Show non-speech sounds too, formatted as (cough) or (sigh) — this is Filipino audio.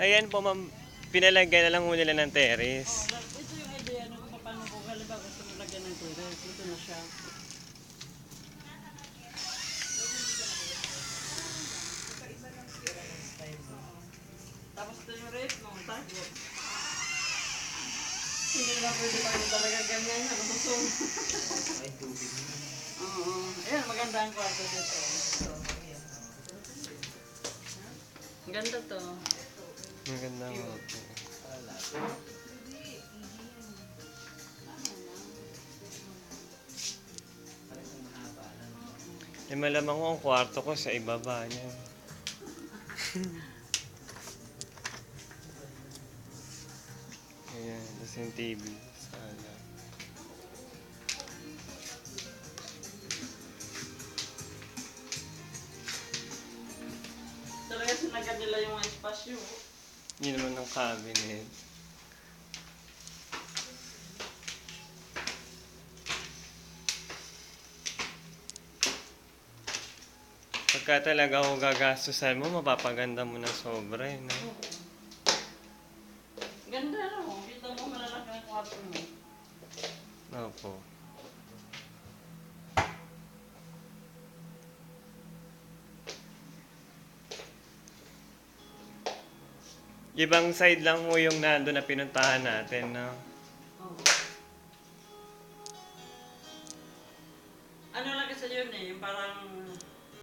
Ayan po, ma'am. Pinalagyan na lang ho nila ng terrace. Oh, ito yung idea no, kung paano kung halimbawa gusto mo lagyan ng terrace. Ito na siya. Tapos ito yung rate mo, tago. Hindi naman pwede pa rin talaga ganyan. Ano busog? (laughs) Oo. Ayan, maganda ang kwarto dito. Ganda to. Maganda po. Eh, malamang ko ang kwarto ko sa ibaba niya. (laughs) Ayan, tapos yung TV. Sala. Talaga sinagad nila yung espasyo. Yun naman ang cabinet. Pagka talaga ako gagastusan mo, mapapaganda mo ng sobra eh, no? Ganda no, kita mo malalaki ang kwarto mo. Opo. Ibang side lang mo yung nando na pinuntahan natin, no? Oo. Ano lang kasi yun eh, yung parang